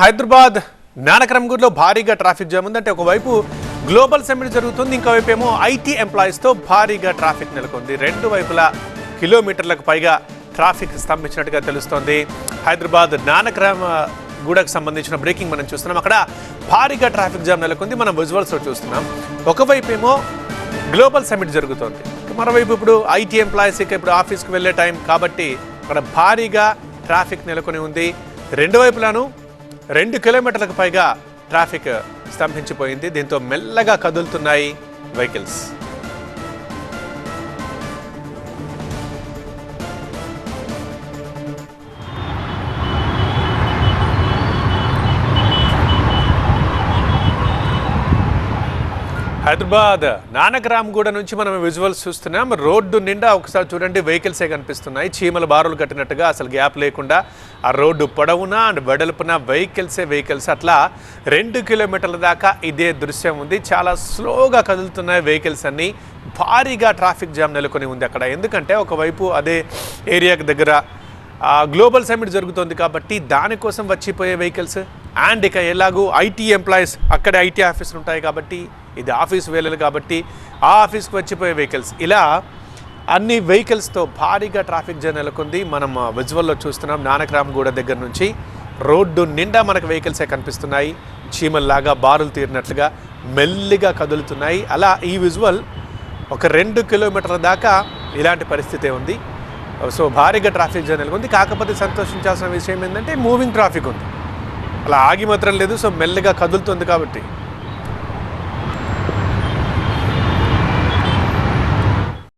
హైదరాబాద్ జ్ఞానకరంగూర్లో భారీగా traffic jam ఉందంటే ఒకవైపు గ్లోబల్ సమ్మిట్ జరుగుతుంది ఇంకోవైపు ఏమో ఐటీ ఎంప్లాయీస్తో భారీగా ట్రాఫిక్ నెలకొంది. రెండు వైపులా కిలోమీటర్లకు పైగా ట్రాఫిక్ స్తంభించినట్టుగా తెలుస్తోంది. హైదరాబాద్ జ్ఞానకరం గూడకు సంబంధించిన బ్రేకింగ్ మనం చూస్తున్నాం. అక్కడ భారీగా ట్రాఫిక్ జామ్ నెలకొంది. మనం విజువల్స్లో చూస్తున్నాం. ఒకవైపు ఏమో గ్లోబల్ సమ్మిట్ జరుగుతోంది. మరోవైపు ఇప్పుడు ఐటీ ఎంప్లాయీస్ ఇక ఇప్పుడు ఆఫీస్కి వెళ్ళే టైం కాబట్టి అక్కడ భారీగా ట్రాఫిక్ నెలకొని ఉంది. రెండు వైపులాను రెండు కిలోమీటర్లకు పైగా ట్రాఫిక్ స్తంభించిపోయింది. దీంతో మెల్లగా కదులుతున్నాయి వెహికల్స్. హైదరాబాద్ నానకరామ్గూడ నుంచి మనం విజువల్స్ చూస్తున్నాం. రోడ్డు నిండా ఒకసారి చూడండి వెహికల్సే కనిపిస్తున్నాయి. చీమల బారులు కట్టినట్టుగా అసలు గ్యాప్ లేకుండా ఆ రోడ్డు పొడవున అండ్ వెడల్పున వెహికల్సే వెహికల్స్. అట్లా రెండు కిలోమీటర్ల దాకా ఇదే దృశ్యం ఉంది. చాలా స్లోగా కదులుతున్నాయి వెహికల్స్ అన్నీ. భారీగా ట్రాఫిక్ జామ్ నెలకొని ఉంది అక్కడ. ఎందుకంటే ఒకవైపు అదే ఏరియాకి దగ్గర గ్లోబల్ సమ్మిట్ జరుగుతోంది కాబట్టి దానికోసం వచ్చిపోయే వెహికల్స్. అండ్ ఇక ఎలాగూ ఐటీ ఎంప్లాయీస్ అక్కడ ఐటీ ఆఫీసులు ఉంటాయి కాబట్టి ఇది ఆఫీస్ వేళలు కాబట్టి ఆ ఆఫీస్కి వచ్చిపోయే వెహికల్స్ ఇలా అన్ని వెహికల్స్తో భారీగా ట్రాఫిక్ జామ్ నెలకొంది. మనం విజువల్లో చూస్తున్నాం. నానక్రామ్గూడ దగ్గర నుంచి రోడ్డు నిండా మనకు వెహికల్సే కనిపిస్తున్నాయి. చీమల్లాగా బారులు తీరినట్లుగా మెల్లిగా కదులుతున్నాయి. అలా ఈ విజువల్ ఒక రెండు కిలోమీటర్ల దాకా ఇలాంటి పరిస్థితే ఉంది. సో భారీగా ట్రాఫిక్ జామ్ నెలకొంది. కాకపోతే సంతోషించాల్సిన విషయం ఏంటంటే మూవింగ్ ట్రాఫిక్ ఉంది. అలా ఆగి మాత్రం లేదు సో మెల్లగా కదులుతుంది కాబట్టి.